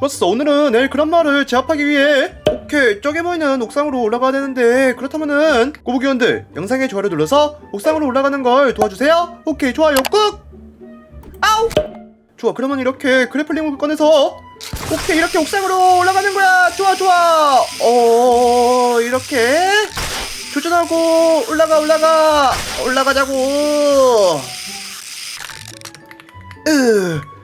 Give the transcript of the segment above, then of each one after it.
좋았어 오늘은 엘 그란마를 제압하기 위해 오케이 저기 보이는 옥상으로 올라가야 되는데 그렇다면은 꼬부기원들 영상에 좋아요 눌러서 옥상으로 올라가는 걸 도와주세요. 오케이 좋아요 꾹! 아우! 좋아 그러면 이렇게 그래플링을 꺼내서 오케이 이렇게 옥상으로 올라가는 거야. 좋아 좋아! 어 이렇게 조준하고 올라가 올라가! 올라가자고! 으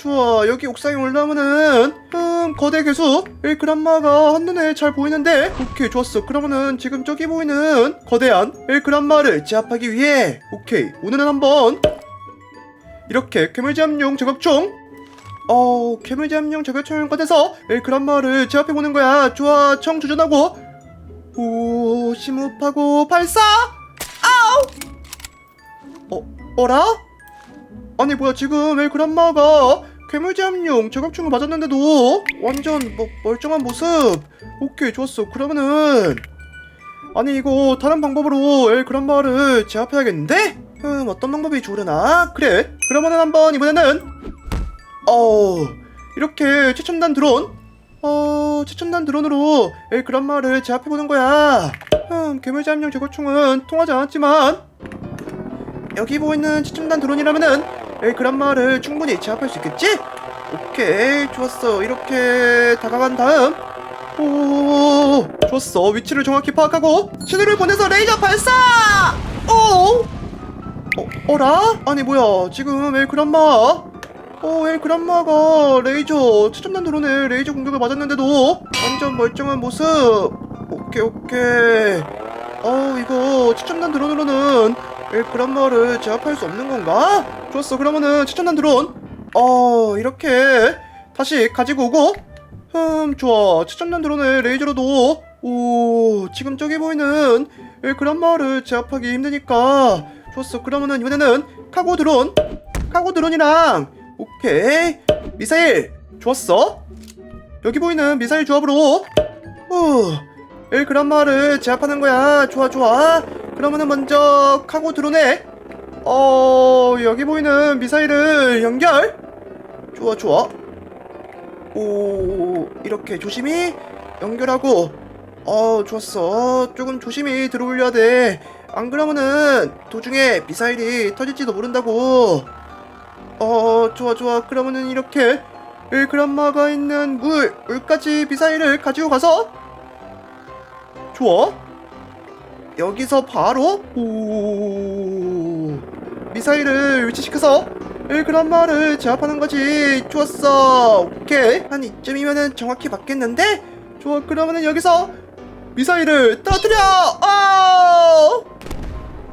좋아 여기 옥상에 올라오면은 음 거대 괴수? 엘그란마가 한눈에 잘 보이는데? 오케이 좋았어. 그러면은 지금 저기 보이는 거대한 엘그란마를 제압하기 위해 오케이. 오늘은 한번 이렇게 괴물제압용 저격총 어 괴물제압용 저격총을 꺼내서 엘그란마를 제압해보는 거야. 좋아. 청 조준하고 오 심호흡하고 발사! 아우! 어 어라? 아니 뭐야. 지금 엘그란마가 괴물제압용 저격총을 맞았는데도 완전 뭐 멀쩡한 모습 오케이 좋았어 그러면은 아니 이거 다른 방법으로 엘 그란마를 제압해야겠는데? 음 어떤 방법이 좋으려나? 그래 그러면은 한번 이번에는 어 이렇게 최첨단 드론 어 최첨단 드론으로 엘 그란마를 제압해보는 거야 음 괴물제압용 저격총은 통하지 않았지만 여기 보이는 최첨단 드론이라면은 엘그란마를 충분히 제압할 수 있겠지? 오케이 좋았어. 이렇게 다가간 다음. 오 좋았어. 위치를 정확히 파악하고 신호를 보내서 레이저 발사! 오! 어, 어라? 아니 뭐야. 지금 엘 그란마. 어 엘 그란마가 레이저 최첨단 드론에 레이저 공격을 맞았는데도 완전 멀쩡한 모습. 오케이 오케이. 어 이거 최첨단 드론으로는 엘그란마를 제압할 수 없는 건가? 좋았어. 그러면은 최첨단 드론. 어 이렇게 다시 가지고 오고. 음 좋아. 최첨단 드론의 레이저로도. 오 지금 저기 보이는 엘그란마를 제압하기 힘드니까. 좋았어. 그러면은 이번에는 카고 드론. 카고 드론이랑 오케이. 미사일. 좋았어. 여기 보이는 미사일 조합으로. 후. 엘그란마를 제압하는 거야. 좋아 좋아 그러면은 먼저 카고 드론에 어 여기 보이는 미사일을 연결. 좋아 좋아. 오 이렇게 조심히 연결하고. 어 좋았어. 조금 조심히 들어올려야 돼 안 그러면은 도중에 미사일이 터질지도 모른다고. 어 좋아 좋아. 그러면은 이렇게 엘그란마가 있는 물 물까지 미사일을 가지고 가서. 좋아 여기서 바로? 오. 미사일을 위치시켜서 엘그란마를 제압하는 거지. 좋았어. 오케이. 한 이쯤이면은 정확히 맞겠는데? 좋아. 그러면은 여기서 미사일을 떨어뜨려! 아!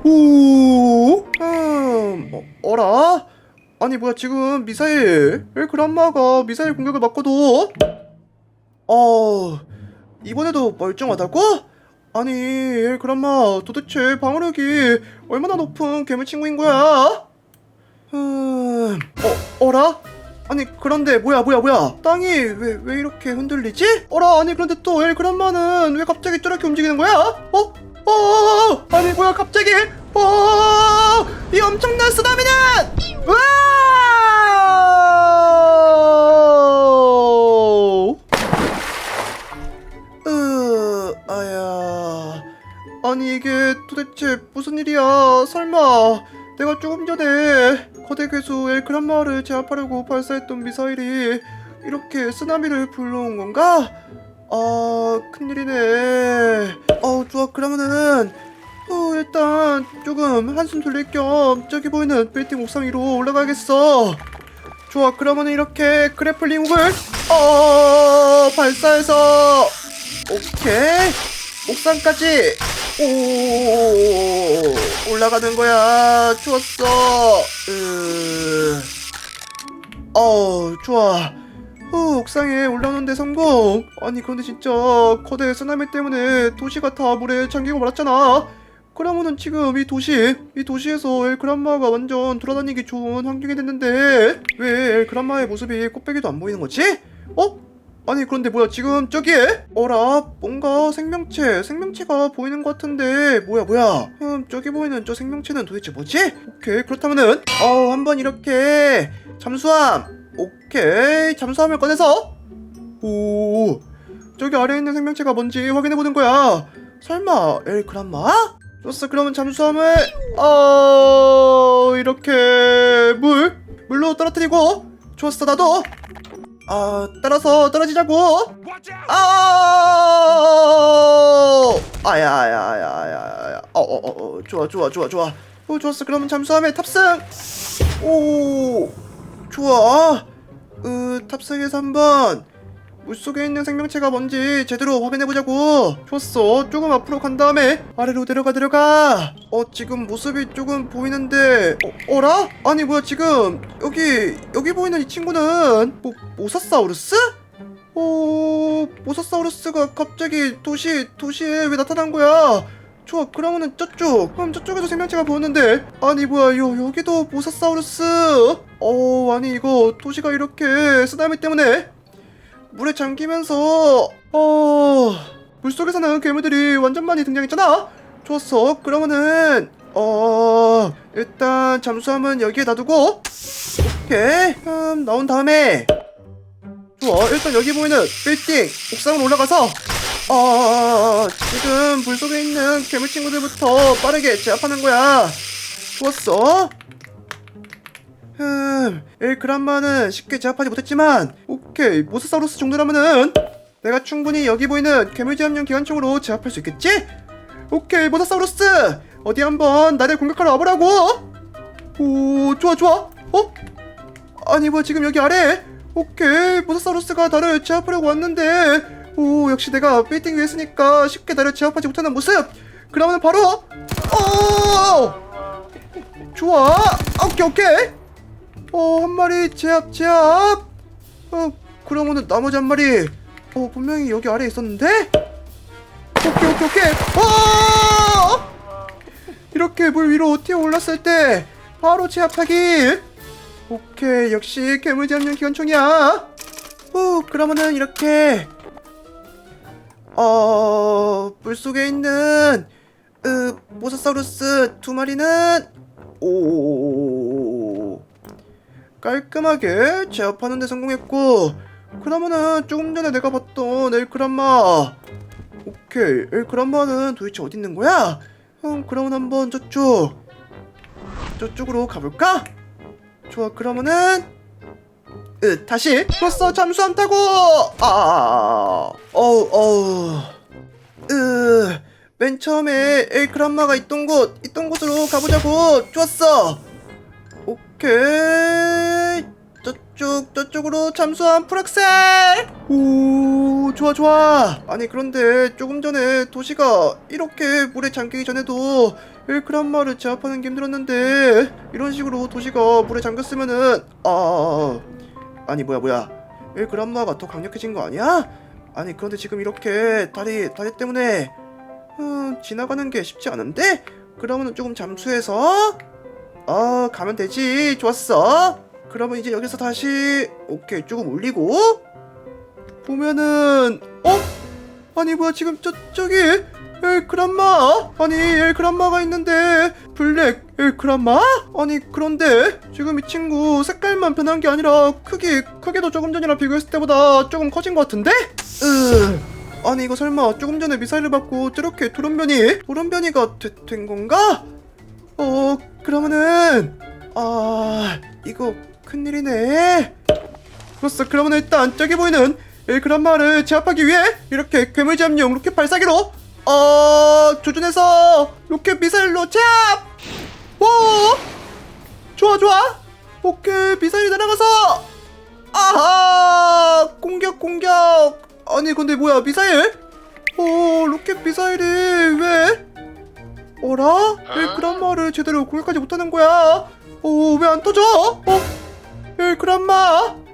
오, 음, 어, 어라? 아니 뭐야. 지금 미사일 엘그란마가 미사일 공격을 맞고도 어 이번에도 멀쩡하다고? 아니 엘그란마 도대체 방어력이 얼마나 높은 괴물 친구인 거야? 음, 어, 어라? 아니 그런데 뭐야 뭐야 뭐야 땅이 왜 왜 이렇게 흔들리지? 어라 아니 그런데 또 엘 그란마는 왜 갑자기 저렇게 움직이는 거야? 어? 어? 어? 아니 뭐야 갑자기? 어? 이 엄청난 쓰나미는! 와! 아니 이게 도대체 무슨 일이야? 설마 내가 조금 전에 거대 괴수 엘크란마를 제압하려고 발사했던 미사일이 이렇게 쓰나미를 불러온 건가? 아 큰일이네. 어 좋아 그러면은 어 일단 조금 한숨 돌릴 겸 저기 보이는 빌딩 옥상 위로 올라가야겠어. 좋아 그러면은 이렇게 그래플링 훅을 어 발사해서 오케이 옥상까지 오 올라가는 거야. 좋았어. 으... 어 좋아. 후, 옥상에 올라오는데 성공. 아니 그런데 진짜 거대 쓰나미 때문에 도시가 다 물에 잠기고 말았잖아. 그러면은 지금 이 도시 이 도시에서 엘 그란마가 완전 돌아다니기 좋은 환경이 됐는데 왜 엘 그란마의 모습이 꽃배기도 안 보이는 거지? 어? 아니 그런데 뭐야 지금 저기에? 어라 뭔가 생명체 생명체가 보이는 것 같은데. 뭐야 뭐야? 음 저기 보이는 저 생명체는 도대체 뭐지? 오케이 그렇다면은 어 한번 이렇게 잠수함. 오케이 잠수함을 꺼내서. 오 저기 아래에 있는 생명체가 뭔지 확인해보는 거야. 설마 엘크란마? 좋았어 그러면 잠수함을 어 이렇게 물 물로 떨어뜨리고. 좋았어 나도 아 따라서 떨어지자고. 아! 아야야야야야. 어어어 어, 좋아 좋아 좋아 좋아. 오 좋았어. 그러면 잠수함에 탑승. 오 좋아. 으 탑승해서 한번 물속에 있는 생명체가 뭔지 제대로 확인해보자고. 좋았어 조금 앞으로 간 다음에 아래로 내려가 내려가. 어 지금 모습이 조금 보이는데. 어, 어라? 아니 뭐야 지금. 여기 여기 보이는 이 친구는 뭐 모사사우루스? 어 모사사우루스가 갑자기 도시 도시에 왜 나타난 거야? 좋아 그러면은 저쪽. 그럼 저쪽에도 생명체가 보였는데. 아니 뭐야 요 여기도 모사사우루스? 어 아니 이거 도시가 이렇게 쓰나미 때문에 물에 잠기면서 어 물속에서는 괴물들이 완전 많이 등장했잖아? 좋았어. 그러면은 어 일단 잠수함은 여기에 놔두고 오케이. 음, 나온 다음에 좋아. 일단 여기 보이는 빌딩 옥상으로 올라가서 어 지금 물속에 있는 괴물 친구들부터 빠르게 제압하는 거야. 좋았어. 음, 1g만은 쉽게 제압하지 못했지만 오케이 모사사우루스 정도라면은 내가 충분히 여기 보이는 괴물제압용 기관총으로 제압할 수 있겠지? 오케이 모사사우루스! 어디 한번 나를 공격하러 와보라고! 오 좋아 좋아. 어? 아니 뭐 지금 여기 아래? 오케이 모사사우루스가 나를 제압하려고 왔는데. 오 역시 내가 빌딩 위에 있으니까 쉽게 나를 제압하지 못하는 모습. 그러면 바로 어! 좋아. 오케이 오케이. 어, 한 마리 제압, 제압. 어, 그러면은 나머지 한 마리. 어, 분명히 여기 아래에 있었는데? 오케이, 오케이, 오케이. 어! 이렇게 물 위로 뛰어 올랐을 때 바로 제압하기. 오케이, 역시 괴물 제압용 기관총이야. 후, 그러면은 이렇게 어, 물 속에 있는 으, 모사사우루스 두 마리는 오. 깔끔하게 제압하는 데 성공했고 그러면은 조금 전에 내가 봤던 엘크란마. 오케이 엘크란마는 도대체 어디 있는 거야? 음 그러면 한번 저쪽 저쪽으로 가볼까? 좋아 그러면은 으 다시. 벌써 잠수함 타고. 아 어우 어우. 으맨 처음에 엘크란마가 있던 곳 있던 곳으로 가보자고. 좋았어. 오케이 저쪽 저쪽으로 잠수함 풀악셀! 오 좋아 좋아. 아니 그런데 조금 전에 도시가 이렇게 물에 잠기기 전에도 일크란마를 제압하는 게 힘들었는데 이런 식으로 도시가 물에 잠겼으면은 아 아니 뭐야 뭐야. 일크란마가 더 강력해진 거 아니야? 아니 그런데 지금 이렇게 다리 다리 때문에 음, 지나가는 게 쉽지 않은데? 그러면은 조금 잠수해서? 어 가면 되지. 좋았어 그러면 이제 여기서 다시 오케이 조금 올리고 보면은 어? 아니 뭐야 지금 저쪽이 엘크란마 아니 엘크란마가 있는데 블랙 엘크란마? 아니 그런데 지금 이 친구 색깔만 변한 게 아니라 크기 크기도 조금 전이랑 비교했을 때보다 조금 커진 것 같은데? 으 아니 이거 설마 조금 전에 미사일을 받고 저렇게 돌연변이 돌연변이가 되- 된 건가? 어 그러면은 아 이거 큰일이네. 그렇어 그러면 일단 저기 보이는 일그란마를 제압하기 위해 이렇게 괴물 제압용 로켓 발사기로 어 조준해서 로켓 미사일로 제압! 오! 좋아 좋아! 오케이 미사일이 날아가서! 아하! 공격 공격! 아니 근데 뭐야 미사일? 어 로켓 미사일이 왜? 어라? 왜 그란마를 제대로 공격하지 못하는 거야? 어, 왜 안 터져? 어? 에, 그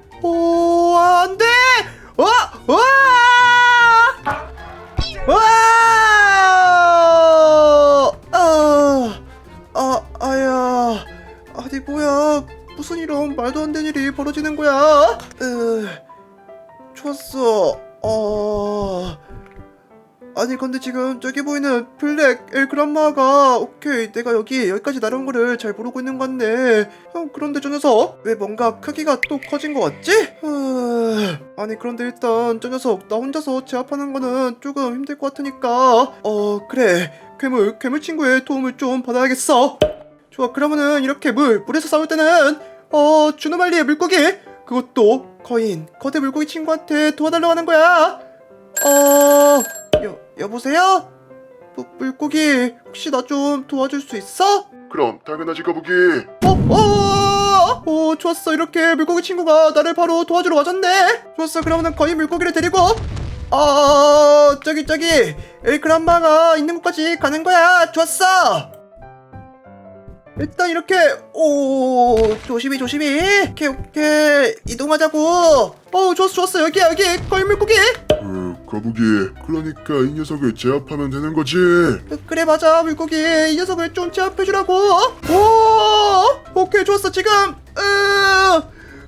엘그란마가 오케이. 내가 여기 여기까지 날아온 거를 잘 모르고 있는 것 같네 어, 그런데 저 녀석 왜 뭔가 크기가 또 커진 것 같지? 어... 으, 아니 그런데 일단 저 녀석 나 혼자서 제압하는 거는 조금 힘들 것 같으니까. 어 그래. 괴물 괴물 친구의 도움을 좀 받아야겠어. 좋아 그러면은 이렇게 물 물에서 싸울 때는 어 주노말리의 물고기? 그것도 거인 거대 물고기 친구한테 도와달라고 하는 거야. 어 여, 여보세요? 무, 물고기 혹시 나 좀 도와줄 수 있어? 그럼 당연하지 거북이 어, 어, 어, 좋았어. 이렇게 물고기 친구가 나를 바로 도와주러 와줬네. 좋았어. 그러면은 거의 물고기를 데리고, 어, 저기, 저기, 엘크란마가 있는 곳까지 가는 거야. 좋았어. 일단 이렇게, 오, 조심히, 조심히. 오케이, 오케이. 이동하자고. 어, 좋았어, 좋았어. 여기야, 여기. 거의 물고기. 어, 거북이. 그러니까 이 녀석을 제압하면 되는 거지. 그- 그래 맞아. 물고기. 이 녀석을 좀 제압해주라고. 오! 오케이 좋았어 지금. 으!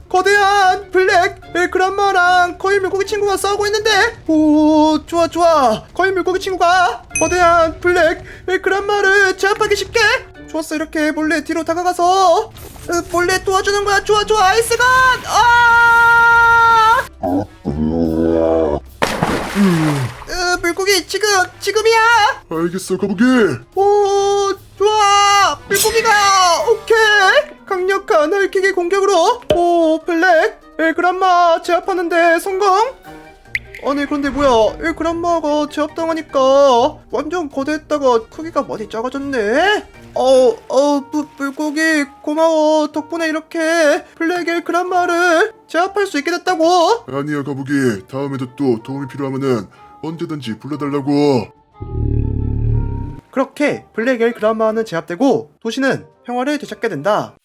거대한 블랙 엘크란마랑 거인 물고기 친구가 싸우고 있는데. 오 좋아 좋아. 거인 물고기 친구가 거대한 블랙 엘크란마를 제압하기 쉽게. 좋았어 이렇게 몰래 뒤로 다가가서. 으, 몰래 도와주는 거야. 좋아 좋아. 아이스건 아 으, 물고기 지금 지금이야! 알겠어 거북이. 오 좋아! 물고기가 오케이! 강력한 헐킥의 공격으로 오 블랙! 엘그란마 제압하는데 성공! 아니 그런데 뭐야? 엘그란마가 제압당하니까 완전 거대했다가 크기가 많이 작아졌네 어어 물고기 고마워. 덕분에 이렇게 블랙 엘그란마를 제압할 수 있게 됐다고. 아니야 거북이. 다음에도 또 도움이 필요하면은 언제든지 불러달라고. 그렇게 블랙엘 그라마는 제압되고 도시는 평화를 되찾게 된다.